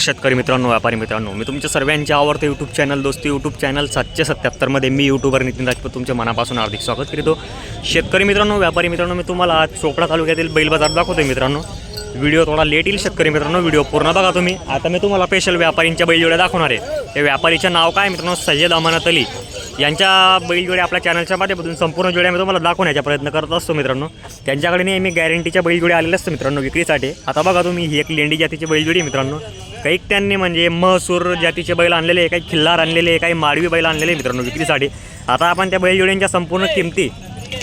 शेतकरी मित्रांनो व्यापारी मित्रांनो मी तुमच्या सर्वांचे आवडते YouTube channel Dosti YouTube channel सातशे सत्याहत्तरमध्ये मी यूट्यूबर नितीन राजपूत तुमच्या मनापासून हार्दिक स्वागत करीतो. शेतकरी मित्रांनो व्यापारी मित्रांनो मी तुम्हाला आज चोपडा तालुक्यातील बैल बाजार दाखवतोय मित्रांनो. व्हिडिओ थोडा लेट येईल शेतकरी मित्रांनो व्हिडिओ पूर्ण बघा तुम्ही. आता मी तुम्हाला स्पेशल व्यापारींच्या बैलजोड्या दाखवणार आहे. त्या व्यापारीचं नाव काय मित्रांनो? सय्यद अमानत अली. यांच्या बैलजोड्या आपल्या चॅनलच्या माध्यमातून संपूर्ण जोड्या मी तुम्हाला दाखवण्याचा प्रयत्न करत असतो मित्रांनो. त्यांच्याकडे नेहमी गॅरंटीच्या बैलजोड्या आलेल्या असतो मित्रांनो विक्रीसाठी. आता बघा तुम्ही ही एक लेंडी जातीची बैलजोडी मित्रांनो. काही त्यांनी म्हणजे महसूर जातीचे बैल आणलेले आहे काही खिल्लार आणलेले आहे काही माडवी बैल आणलेले मित्रांनो विक्रीसाठी. आता आपण त्या बैलजोड्यांच्या संपूर्ण किमती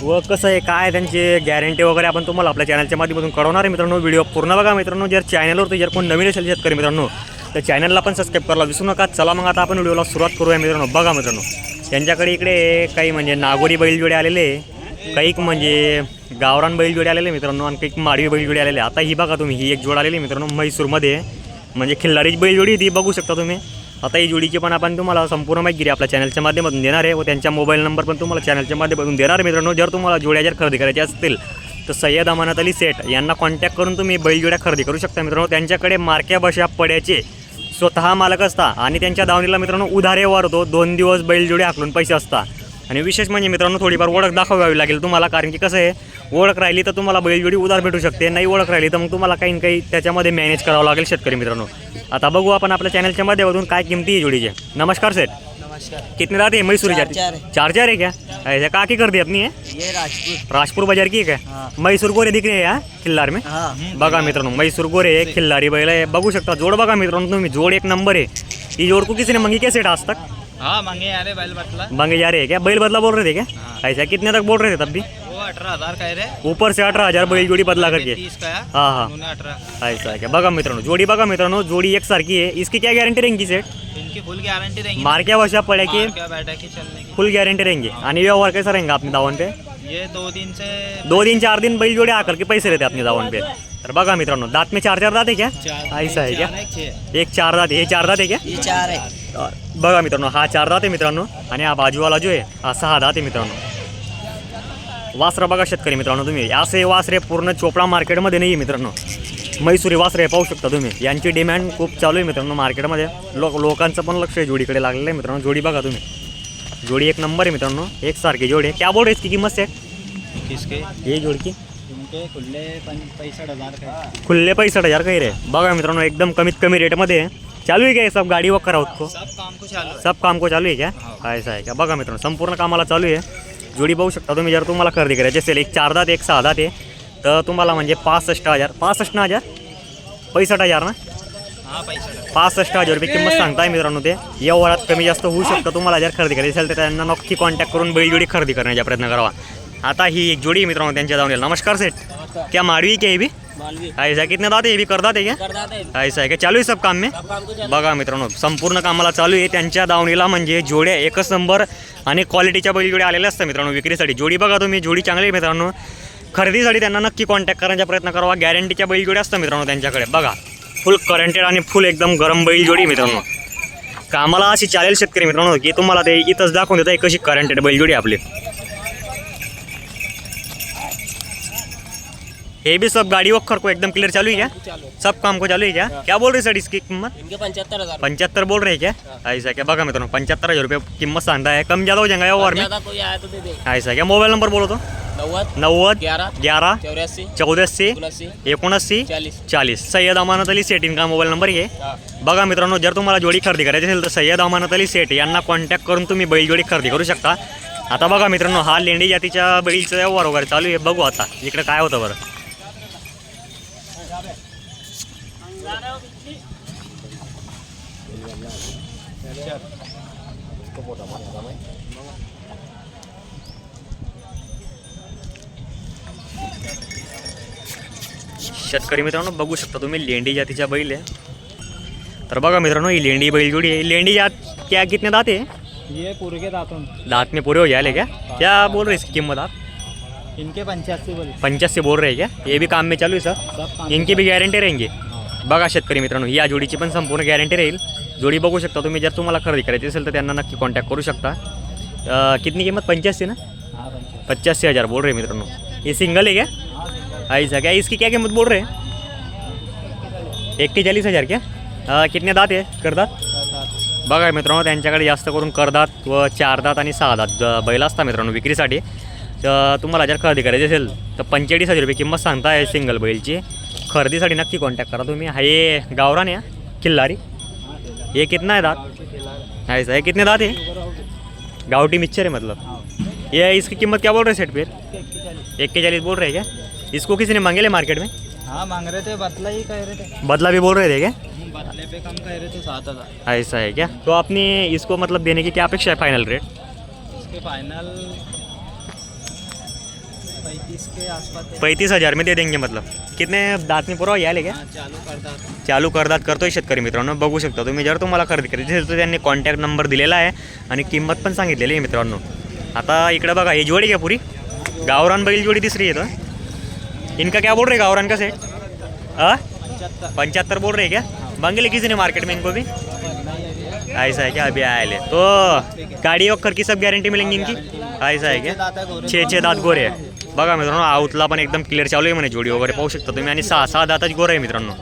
व कसं आहे काय त्यांचे गॅरंटी वगैरे आपण तुम्हाला आपल्या चॅनलच्या माध्यमातून कळवणार आहे मित्रांनो. व्हिडिओ पूर्ण बघा मित्रांनो. जर चॅनलवरती जर कोण नवीन असेल शेतकरी मित्रांनो तर चॅनलला पण सबस्क्राईब करायला विसरू नका. चला मग आता आपण व्हिडिओला सुरुवात करूया मित्रांनो. बघा मित्रांनो त्यांच्याकडे इकडे काही म्हणजे नागोरी बैलजोडे आलेले काही म्हणजे गावरान बैलजोडे आलेले मित्रांनो आणि काही माडवी बैलजोडे आलेले आता ही बघा तुम्ही ही एक जोड आलेली मित्रांनो म्हैसूरमध्ये म्हणजे खिल्लारीची बैलजोडी ती बघू शकता तुम्ही. आता ही जोडीची पण आपण तुम्हाला संपूर्ण माहिती आपल्या चॅनलच्या माध्यमातून देणार आहे व त्यांच्या मोबाईल नंबर पण तुम्हाला चॅनलच्या माध्यमातून देणार आहे मित्रांनो. जर तुम्हाला जोड्या जर खरेदी करायच्या असतील तर सय्यद अमानत अली सेठ यांना कॉन्टॅक्ट करून तुम्ही बैलजोड्या खरेदी करू शकता मित्रांनो. त्यांच्याकडे मार्क्या बशा पड्याचे स्वतः मालक असता आणि त्यांच्या दावणीला मित्रांनो उधारे वार होतो दोन दिवस बैलजोडे हाकलून पैसे असता. आणि विशेष म्हणजे मित्रांनो थोडीफार ओळख दाखवावी लागेल तुम्हाला कारण की कसं आहे ओळख राहिली तर तुम्हाला बैलजोडी उधार भेटू शकते. नाही ओळख राहिली तर मग तुम्हाला काही काही त्याच्यामध्ये मॅनेज करावं लागेल शेतकरी मित्रांनो. आता बघू आपण आपल्या चॅनलच्या माध्यमातून काय किमती आहे जोडीचे. नमस्कार सेठ नमस्कार. कितने रात है मैसूरी चार- जाती चार है। चार है क्या ऐसा कहाँ की कर दी अपनी है? ये राजपूत. राजपुर बाजार की है क्या हाँ। मैसूर गोरे दिख रहे हैं यहाँ खिल्लार में? हाँ. बघा मित्रांनो मैसूर गोरे आहे खिल्लारी बैल आहे. बघू शकता जोड बघा मित्रांनो तुम्ही. जोड एक नंबर है ये जोड़ को किसी ने मंगी क्या सेठ आज तक? हाँ मांगे यार बैल बतला मांगे जा रहे हैं क्या? बैल बदला बोल रहे थे क्या? ऐसा कितने तक बोल रहे थे तब भी? अठारह हज़ार का रे। ऊपर से अठारह हज़ार बैल जोड़ी बदला करके। तीस का है। हाँ हाँ। उन्होंने अठारह। ऐसा है क्या बघा मित्रांनो जोडी बघा मित्रांनो जोडी एकसारखी आहे इसकी क्या गॅरंटी रहेंगी सेठ इनकी फुल गारंटी रहेंगी मार्क्या वशा पड्या की? क्या बैठा की चलने की। फुल गॅरंटी रहेंगे। आणि व्यवहार कैसा रहेंगे अपने दावण पे? ये दो दिन से दो दिन चार दिन बैल जोड़े आकर के पैसे रहते अपने दावण पे। तर बघा मित्रांनो दात में चार चार दात है क्या? ऐसा है क्या? एक चार दात हे चार दात आहे क्या? ये चार है। बघा मित्रांनो हा चार दात आहे मित्रांनो आणि हा बाजूवाला जो आहे हा सहा दात आहे मित्रांनो वासरं बघा शेतकरी मित्रांनो तुम्ही. असे वासरे पूर्ण चोपडा मार्केटमध्ये नाही आहे मित्रांनो. मैसुरी वासरे पाहू शकता तुम्ही. यांची डिमांड खूप चालू आहे मित्रांनो मार्केटमध्ये. लोक लोकांचं पण लक्ष आहे जोडीकडे लागलेलं आहे मित्रांनो. जोडी बघा तुम्ही. जोडी एक नंबर आहे मित्रांनो. एक सारखी जोडी आहे. क्या बोल रहे इसकी किंमत से किसके? ये जोडी की? इनके खुले पैंसठ हजार पैंसठ काही रे. बघा मित्रांनो एकदम कमीत कमी रेटमध्ये आहे. चालू आहे काय सब गाडी वक करा को सब काम को चालू है सब काम को चालू आहे क्या ऐसा आहे का बघा मित्रांनो संपूर्ण कामाला चालू आहे. जोडी बघू शकता तुम्ही. जर तुम्हाला खरेदी करायची असेल एक चार दात एक सहा दात आहे तर तुम्हाला म्हणजे पासष्ट हजार पासष्ट हजार? पैसष्ट हजार ना? हाँ पासष्ट हजार रुपये किंमत सांगताय मित्रांनो ते. व्यवहारात कमी जास्त होऊ शकतं तुम्हाला. जर खरेदी करायची असेल तर त्यांना नक्की कॉन्टॅक्ट करून बैलजोडी खरेदी करण्याचा प्रयत्न करावा. आता ही एक जोडी आहे मित्रांनो त्यांच्या जाऊन येईल. नमस्कार सेठ. क्या माडवी क्या भी मालवी. ऐसा कितने दाते ये भी कर दाते क्या? कर दाते ऐसा आहे का चालू आहे सब काम में? को बघा मित्रांनो संपूर्ण कामाला चालू आहे. त्यांच्या दावणीला म्हणजे जोड्या एकच नंबर आणि क्वालिटीच्या बैलजोड्या आलेल्या असतात मित्रांनो विक्रीसाठी. जोडी बघा तुम्ही जोडी चांगली मित्रांनो. खरेदीसाठी त्यांना नक्की कॉन्टॅक्ट करण्याचा प्रयत्न करावा गॅरंटीच्या बैलजोड्या असतात मित्रांनो त्यांच्याकडे. बघा फुल करंटेड आणि फुल एकदम गरम बैलजोडी मित्रांनो. कामाला अशी चालेल शेतकरी मित्रांनो की तुम्हाला ते इथंच दाखवून देतं कशी करंटेड बैलजोडी आपली. हे भी सब गाड़ी वक्कर को एकदम क्लियर चालू है क्या? सब काम को चालू है क्या? क्या बोल रहे सर इसकी कीमत? इनके पंचहत्तर हज़ार। बोल रहे क्या? ऐसा क्या? बघा मित्रांनो पंच्याहत्तर हज़ार रुपये किंमत सांगता है। कम ज़्यादा हो जाएगा और में? तो दे दे। ऐसा क्या? मोबाईल नंबर बोलो तो। नव्वद ग्यारह उनासी एकोणऐंशी चालीस। चाळीस सय्यद अमानत अली सेठ इनका मोबाईल नंबर आहे हाँ। बघा मित्रांनो जर तुम्हाला जोडी खरेदी करायची असेल तर सय्यद अमानत अली सेठ यांना कॉन्टॅक्ट करून तुम्ही बैल जोडी खरेदी करू शकता. आता बघा मित्रांनो हा लेंडी जातीच्या बैलचा व्यवहार वगैरे चालू आहे. बघू आता इकडे काय होतं बरं. शेतकरी मित्रांनो बघू शकता तुम्ही लेंडी जातीच्या बैल आहे. तर बघा मित्रांनो ही लेंडी बैल जोडी है लेंडी जात क्या कितने दात है ये पूरे के दांत में पूरे हो क्या? क्या बोल रहे हैं इसकी कीमत आप? इनके पंचासी बोले. पंच्याऐंशी बोल रहे हैं क्या? ये भी काम में चालू है सर? इनकी भी गॅरंटी रहेंगी। बघा शेतकरी मित्रांनो या जोडीची पण संपूर्ण गॅरंटी राहील. जोडी बघू शकता तुम्ही. जर तुम्हाला खरेदी करायची असेल तर त्यांना नक्की कॉन्टॅक्ट करू शकता. कितनी किंमत? पंच्याऐंशी ना? हाँ पचासी हज़ार बोल रहे मित्रांनो. ये सिंगल है क्या? ऐसा क्या? इसकी क्या कीमत बोल रहे हैं एक के चालीस हज़ार क्या? अ, कितने दात आहे? करदात? करतात बघा मित्रांनो त्यांच्याकडे जास्त करून करदात व चार दात आणि सहा दात बैल असता मित्रांनो विक्रीसाठी. तर तुम्हाला जर खरेदी करायची असेल तर पंचेचाळीस हजार रुपये किंमत सांगताय सिंगल बैलची. खरेदीसाठी नक्की कॉन्टॅक्ट करा तुम्ही. हा ये गावरान या किल्लारी. ये कितना है दात? ऐसा है कितने दात है? गावटी मिक्सचर है मतलब। ये इसकी कीमत क्या बोल रहे हैं सेट पे एक के चालीस बोल रहे हैं क्या? इसको किसी ने मांगे ले मार्केट में? हाँ मांग रहे थे बदला ही कह रहे थे। बदला भी बोल रहे थे क्या? बतले पे कम कह रहे थे सात हज़ार। ऐसा है क्या? तो आपने इसको मतलब देने की क्या अपेक्षा है फाइनल रेट इसके फाइनल पैंतीस के आसपास थे पैंतीस हजार में दे देंगे मतलब। कितने दात में पुरावा यायला हाँ चालू करतात चालू करदात करतोय शेतकरी मित्रांनो बघू शकता तुम्ही. जर तुम्हाला खरेदी करायची असेल तर त्यांनी कॉन्टॅक्ट नंबर दिलेला आहे आणि किंमत पण सांगितलेली आहे मित्रांनो. आता इकडे बघा ही जोडी क्या पुरी. गावरान बैल जोडी तिसरी येतं इनका क्या बोल रहे गावरान का सेट हाँ पंच्याहत्तर पंचहत्तर बोल रहे क्या? मांगे किसी ने मार्केट में इनको भी? ऐसा है क्या? अभी आए ले। तो गाड़ी और की सब गारंटी मिलेंगी इनकी? ऐसा है क्या? छे छे दात गोरे। आहे बघा मित्रांनो आऊतला पण एकदम क्लिअर चालू आहे म्हणे जोडी वगैरे. पाहू शकता तुम्ही. आणि सहा सहा दाताची गोर आहे मित्रांनो.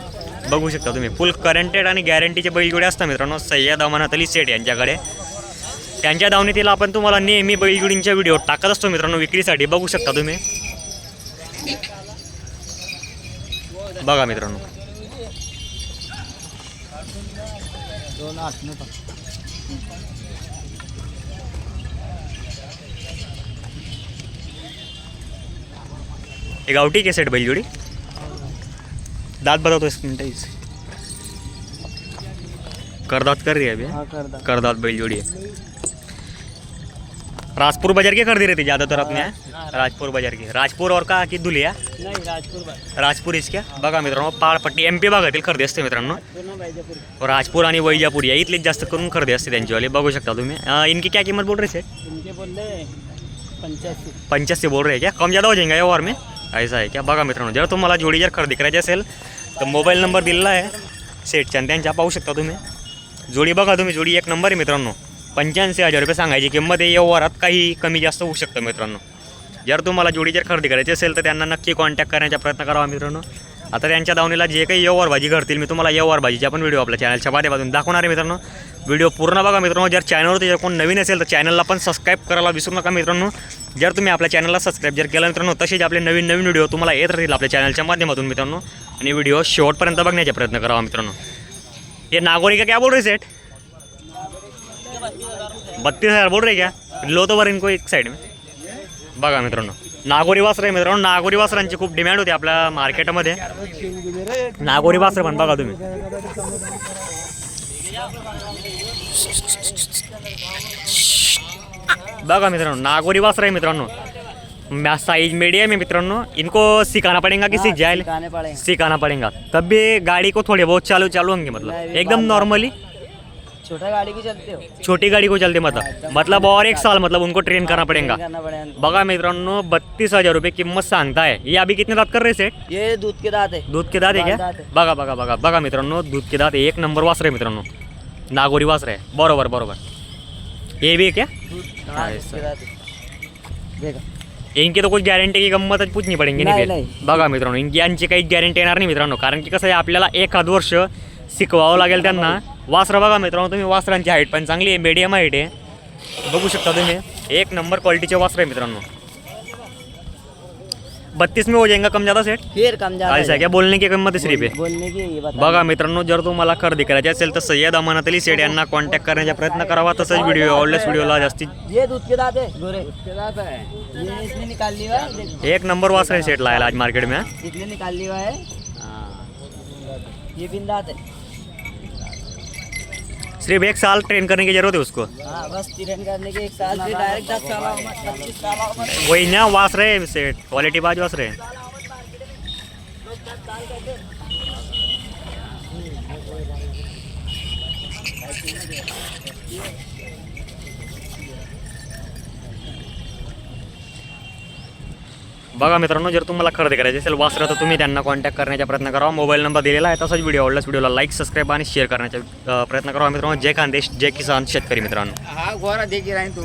बघू शकता तुम्ही. फुल करंटेड आणि गॅरंटीचे बैलजोडी असतात मित्रांनो. सय्यद अमानात अली सेठ यांच्याकडे. त्यांच्या दावणीतील आपण तुम्हाला नेहमी बैलजोडींच्या व्हिडिओ टाकत असतो मित्रांनो विक्रीसाठी. बघू शकता तुम्ही. बघा मित्रांनो. दोन आठ गावठी के सेट बैलजोडी दात बताओ इस मिनट इस करदात कर रही है अभी। हाँ करदा करदात बैलजोड़ी है। राजपुर बाज़ार के कर दे रहे थे ज़्यादातर अपने यहाँ राजपुर बाज़ार के। राजपुर और का की? दुलिया। राजपूर राजपूर इसक्या बघा मित्रांनो पाळपट्टी एम पी भागातील खरेदी असते मित्रांनो। राजपूर आणि वैजापूर या इथले जास्त करून खरेदी असते त्यांचीवाली बघू शकता तुम्ही. अं, इनकी क्या कीमत बोल रहे पंच्याऐंशी. पंच्याऐंशी बोल रहे हैं क्या? कम ज़्यादा हो जाएँगे और में? ऐसा आहे क्या? बघा मित्रांनो जर तुम्हाला जोडी जर खरेदी करायची असेल तर मोबाईल नंबर दिलेला आहे सेटच्या आणि त्यांच्या पाहू शकता तुम्ही. जोडी बघा तुम्ही जोडी एक नंबर आहे मित्रांनो. पंच्याऐंशी हजार रुपये सांगायची किंमत आहे व्यवहारात काही कमी जास्त होऊ शकतं मित्रांनो. जर तुम्हाला जोडी जर खरेदी करायची असेल तर त्यांना नक्की कॉन्टॅक्ट करण्याचा प्रयत्न करावा मित्रांनो. आता त्यांच्या दावणीला जे काही व्यवहार भाजी घडतील मी तुम्हाला व्यवहार भाजीच्या पण व्हिडिओ आपल्या चॅनलच्या माध्यमातून दाखवणार आहे मित्रांनो. व्हिडिओ पूर्ण बघा मित्रांनो. जर चॅनलवर जर कोण नवीन असेल तर चॅनलला पण सबस्क्राईब करायला विसरू नका मित्रांनो. जर तुम्ही आपल्या चॅनलला सबस्क्राईब जर केलं मित्रांनो तसेच आपले नवीन नवीन व्हिडिओ तुम्हाला येत राहील आपल्या चॅनलच्या माध्यमातून मित्रांनो. आणि व्हिडिओ शेवटपर्यंत बघण्याचा प्रयत्न करावा मित्रांनो. ये नागोरी का क्या बोल रही सेठ? बत्तीस हजार बोल रही क्या? लो तो वर इनको एक साइड में. बघा मित्रांनो. नागोरी वासर आहे मित्रांनो. नागोरी वासरांची खूप डिमांड होती आपल्या मार्केटमध्ये नागोरी वासर पण बघा तुम्ही. बघा मित्रांनो नागोरी वासर आहे मित्रांनो. साइज मीडियम है मित्रांनो. इनको सिखाना पड़ेगा कि सीख जाए पड़े सिखाना पड़ेगा. तब भी गाड़ी को थोड़े बहुत चालू चालू होंगे मतलब. एकदम नॉर्मली छोटा गाड़ी की चलते हो? छोटी गाड़ी को चलते मतलब। मतलब और एक साल मतलब उनको ट्रेन करना पड़ेगा। करना पड़ेगा। बघा मित्रांनो बत्तीस हजार रुपये किंमत सांगताय। ये अभी कितने दात कर रहे सेट ये दूध के दांत है दूध के दात आहे दात क्या. बघा बघा बघा बघा मित्रांनो दूध के दात एक नंबर वासर आहे मित्रांनो। नागोरी वासर आहे। बरोबर बरोबर। ये भी है क्या? हाँ, है इनकी तो कुछ गॅरंटी की गंमत पूछनी पडेंगे नाही. बघा मित्रांनो इनकी यांची काही गॅरंटी येणार नाही मित्रांनो कारण की कसं आहे आपल्याला एखाद वर्ष शिकवावं लागेल त्यांना. वासरं बघा मित्रांनो तुम्ही वासरांची हाईट पण चांगली आहे मीडियम हाईट आहे. बघू शकता तुम्ही एक नंबर क्वालिटीचे वासर आहे मित्रांनो. बत्तीस में हो जाएगा कम ज़्यादा सेट फिर कम ज्यादा ऐसा है क्या? बोलने की किंमत सिर्फ आहे बोलने की ये बता बघा मित्रांनो जर तुम्हाला खरेदी करायची असेल तर सय्यद अमानत अली सेठ यांना कॉन्टॅक्ट करण्याचा प्रयत्न करावा. तसंच व्हिडिओ आवडल्यास व्हिडिओला जास्तीत ये दूध के दांत है गोरे. दूध के दांत है ये इसने निकाल लिया है देख, एक नंबर वासर है सेट लाया आज मार्केट में इसने निकाल लिया है. ये बिंदात है सिर्फ़ एक साल ट्रेन करने की ज़रूरत है उसको। हाँ बस तिरन करने के एक साल से डायरेक्ट दस साल पच्चीस साल वही ना वास रहे से क्वालिटी बाज वास रहे। बघा मित्रांनो जर तुम्हाला खरेदी करायची असेल वासरं तर तुम्ही त्यांना कॉन्टॅक्ट करण्याचा प्रयत्न करा. मोबाईल नंबर दिलेला आहे तसाच व्हिडिओ आवडल्यास व्हिडिओला लाईक सबस्क्राईब आणि शेअर करण्याचा प्रयत्न करा मित्रांनो. जय खानदेश जय किसान शेतकरी मित्रांनो. हा गोरा तू.